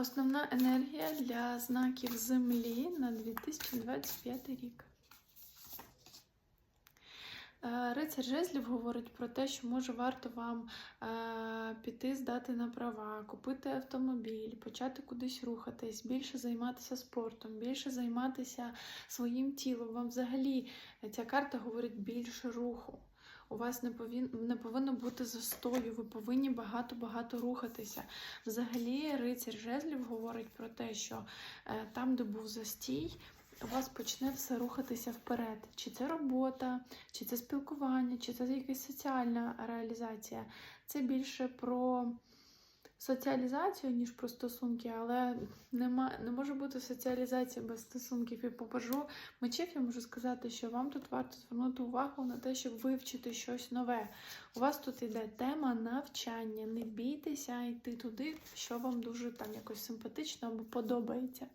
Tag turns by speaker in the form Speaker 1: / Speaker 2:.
Speaker 1: Основна енергія для знаків Землі на 2025 рік. Е, Рицар жезлів говорить про те, що може варто вам е, піти здати на права, купити автомобіль, почати кудись рухатись, більше займатися спортом, більше займатися своїм тілом. Вам взагалі ця карта говорить більше руху. У вас не повин, не повинно бути застою, ви повинні багато-багато рухатися. Взагалі, рицар жезлів говорить про те, що е, там, де був застій, у вас почне все рухатися вперед. Чи це робота, чи це спілкування, чи це якась соціальна реалізація. Це більше про соціалізацію, ніж про стосунки, але нема, не може бути соціалізація без стосунків. І по мечів я можу сказати, що вам тут варто звернути увагу на те, щоб вивчити щось нове. У вас тут іде тема навчання. Не бійтеся йти туди, що вам дуже там якось симпатично або подобається.